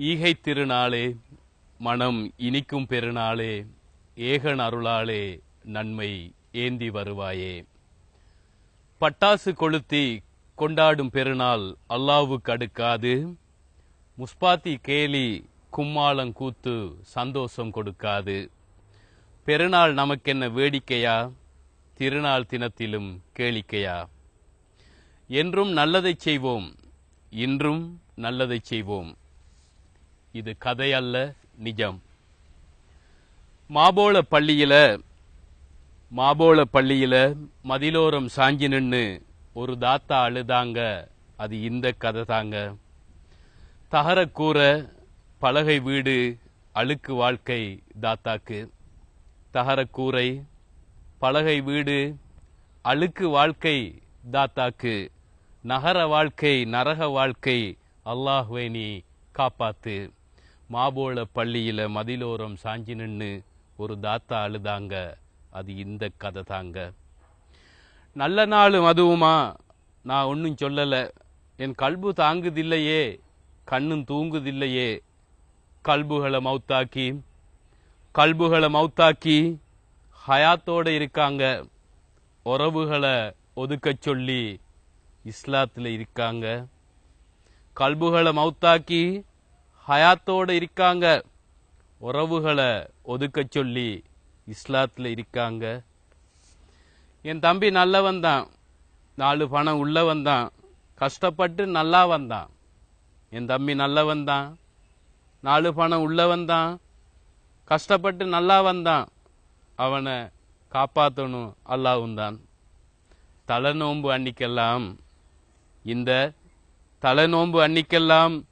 ஈகை திருநாளே மனம் இனிக்கும் பெருநாளே ஏகன் அருளாலே நன்மை ஏந்தி வருவாயே. பட்டாசு கொளுத்தி கொண்டாடும் பெருநாள் அல்லாவுக்கு அடுக்காது. முஸ்பாத்தி கேலி கும்மாளம் கூத்து சந்தோஷம் கொடுக்காது. பெருநாள் நமக்கென்ன வேடிக்கையா? திருநாள் தினத்திலும் கேளிக்கையா? என்றும் நல்லதைச் செய்வோம் இன்றும் நல்லதைச் செய்வோம். இது கதை அல்ல நிஜம். மாபோள பள்ளியில மாபோள பள்ளியில மதிலோரம் சாஞ்சி நின்னு ஒரு தாத்தா அழுதாங்க. அது இந்த கதை தாங்க. தகரக்கூரை பலகை வீடு அழுக்கு வாழ்க்கை தாத்தாக்கு. தகரக்கூரை பலகை வீடு அழுக்கு வாழ்க்கை தாத்தாக்கு. நகர வாழ்க்கை நரக வாழ்க்கை அல்லாஹ்வை நீ காப்பாத்து. மாபோள பள்ளியில் மதிலோரம் சாஞ்சி நின்று ஒரு தாத்தா அழுதாங்க. அது இந்த கதை தாங்க. நல்ல நாளும் அதுவுமா. நான் ஒன்றும் சொல்லலை. என் கல்பு தாங்குதில்லையே. கண்ணும் தூங்குதில்லையே. கல்புகளை மௌத்தாக்கி கல்புகளை மௌத்தாக்கி ஹயாத்தோட இருக்காங்க. உறவுகளை ஒதுக்கச் சொல்லி இஸ்லாத்தில் இருக்காங்க. கல்புகளை மௌத்தாக்கி ஹயாத்தோடு இருக்காங்க. உறவுகளை ஒதுக்கச் சொல்லி இஸ்லாத்தில் இருக்காங்க. என் தம்பி நல்லவன் தான். நாலு பணம் உள்ளவன் தான். கஷ்டப்பட்டு நல்லா வந்தான். என் தம்பி நல்லவன் தான். நாலு பணம் உள்ளவன் தான். கஷ்டப்பட்டு நல்லா வந்தான். அவனை காப்பாற்றணும் அல்லாவும் தான். தலைநோம்பு அன்னிக்கெல்லாம் இந்த தலைநோம்பு அன்னிக்கெல்லாம்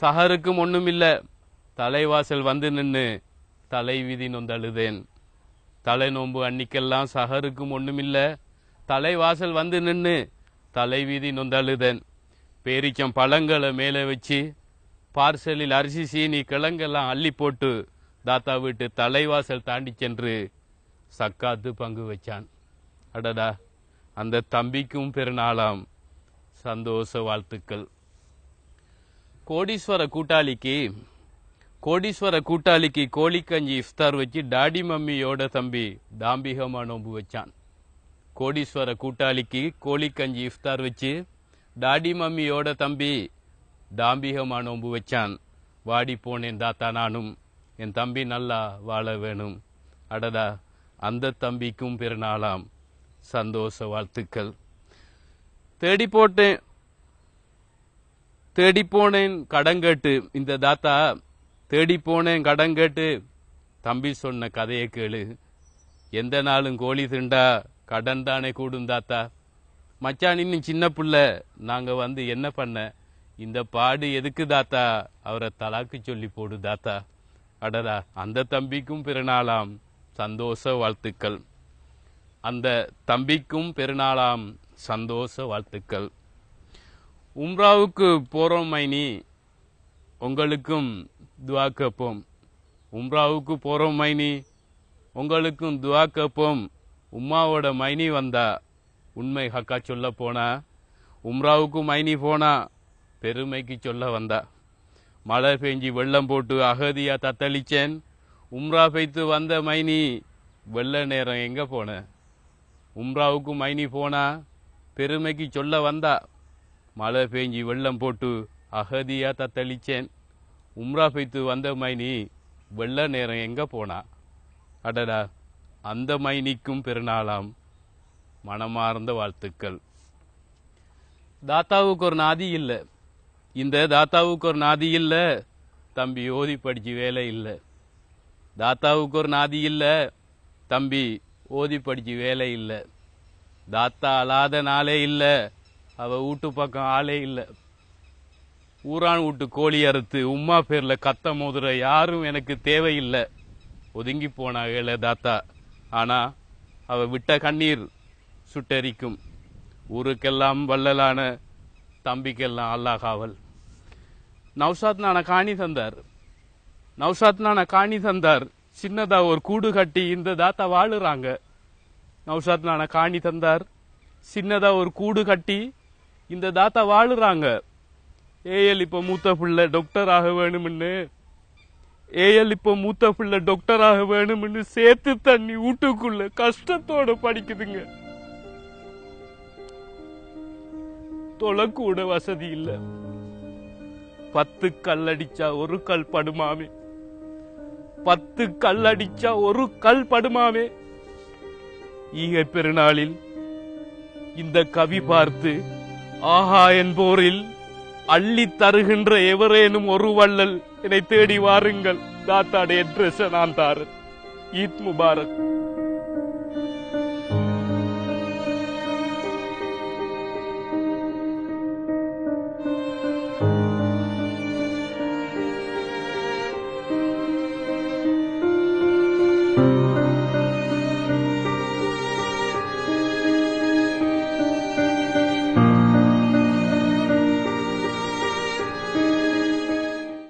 சஹருக்கும் இல்லை தலைவாசல் வந்து நின்று தலைவிதி நொந்தழுதேன். தலைநோம்பு அன்னிக்கெல்லாம் சஹருக்கும் இல்லை தலைவாசல் வந்து நின்று தலைவிதி நொந்தழுதேன். பேரிச்சம் பழங்களை மேலே வச்சு பார்சலில் அரிசி சீனி கிழங்கெல்லாம் அள்ளி போட்டு தாத்தா வீட்டு தலைவாசல் தாண்டி சென்று சக்காத்து பங்கு வச்சான். அடடா அந்த தம்பிக்கும் பெருநாளாம். சந்தோஷ வாழ்த்துக்கள். கோடீஸ்வர கூட்டாளிக்கு கோடீஸ்வர கூட்டாளிக்கு கோழிக்கஞ்சி இஃப்தார் வச்சு டாடி மம்மியோட தம்பி தாம்பிகமா நோன்பு வச்சான். கோடீஸ்வர கூட்டாளிக்கு கோழிக்கஞ்சி இஃப்தார் வச்சு டாடி மம்மியோட தம்பி தாம்பிகமா நோன்பு வச்சான். வாடி போனேன் தாத்தா நானும். என் தம்பி நல்லா வாழ வேணும். அடடா அந்த தம்பிக்கும் பெருநாளாம் சந்தோஷ வாழ்த்துக்கள். தேடி போட்டேன். தேடி போனேன் கடன் கேட்டு. இந்த தாத்தா தேடி போனேன் கடன் கேட்டு. தம்பி சொன்ன கதையை கேளு. எந்த நாளும் கோழி திண்டா கடன் தானே கூடும் தாத்தா. மச்சான் இன்னும் சின்ன புள்ள. நாங்கள் வந்து என்ன பண்ண? இந்த பாடு எதுக்கு தாத்தா? அவரை தலாக்கு சொல்லி போடு தாத்தா. அடடா அந்த தம்பிக்கும் பிறநாளாம். சந்தோஷ வாழ்த்துக்கள். அந்த தம்பிக்கும் பெருநாளாம் சந்தோஷ வாழ்த்துக்கள். உம்ராவுக்கு போறோம் மைனி. உங்களுக்கும் துவா கேட்போம் உம்ராவுக்கு போறோம் மைனி. உங்களுக்கும் துவா கேட்போம் உம்மாவோட மைனி வந்தா உண்மை ஹக்கா சொல்ல போனா உம்ராவுக்கு மைனி போனா பெருமைக்கு சொல்ல வந்தா. மழை பெஞ்சி வெள்ளம் போட்டு அகதியா தத்தளிச்சேன். உம்ரா பெய்த்து வந்த மைனி வெள்ள நேரம் எங்க போன? உம்ராவுக்கு மைனி போனா பெருமைக்கு சொல்ல வந்தா மழை பெஞ்சி வெள்ளம் போட்டு அகதியா தத்தளிச்சேன். உம்ரா பைத்து வந்த மைனி வெள்ள நேரம் எங்க போனா? அடடா அந்த மைனிக்கும் பெருநாளாம் மனமார்ந்த வாழ்த்துக்கள். தாத்தாவுக்கு ஒரு நாதி இல்லை. இந்த தாத்தாவுக்கு ஒரு நாதி இல்லை தம்பி ஓதி படிச்சு வேலை இல்லை. தாத்தாவுக்கு ஒரு நாதி இல்லை தம்பி ஓதி படிச்சு வேலை இல்லை. தாத்தா அழாத நாளே இல்லை அவ வீட்டு பக்கம் ஆளே இல்லை. ஊரான் வீட்டு கோழி அறுத்து உம்மா பேர்ல கத்த மோதுற யாரும் எனக்கு தேவையில்லை. ஒதுங்கி போனா ஏழை தாத்தா. ஆனா அவ விட்ட கண்ணீர் சுட்டரிக்கும். ஊருக்கெல்லாம் வள்ளலான தம்பிக்கெல்லாம் அல்லாஹ் காவல் நான காணி தந்தார். நௌசாத் நான காணி தந்தார். சின்னதா ஒரு கூடு கட்டி இந்த தாத்தா வாழுறாங்க. நௌசாத் நான காணி தந்தார். சின்னதா ஒரு கூடு கட்டி இந்த தாத்தா வாழுறாங்க. ஏஎல் இப்ப மூத்த பிள்ளை டாக்டர் ஆக வேணும்னு. ஏஎல் இப்ப மூத்த பிள்ளை டாக்டர் ஆக வேணும்னு சேர்த்து தண்ணி வீட்டுக்குள்ள கஷ்டத்தோட படிக்குதுங்க. தொலைக்கூட வசதி இல்ல. பத்து கல் அடிச்சா ஒரு கல் படுமாமே. பத்து கல் அடிச்சா ஒரு கல் படுமாமே. ஈகை பெருநாளில் இந்த கவி பார்த்து ஆஹா என்போரில் அள்ளி தருகின்ற எவரேனும் ஒரு வள்ளல் என்னை தேடி வாருங்கள். தாத்தாடைய ட்ரெஸ் நான் தாரன். ஈத் முபாரக்.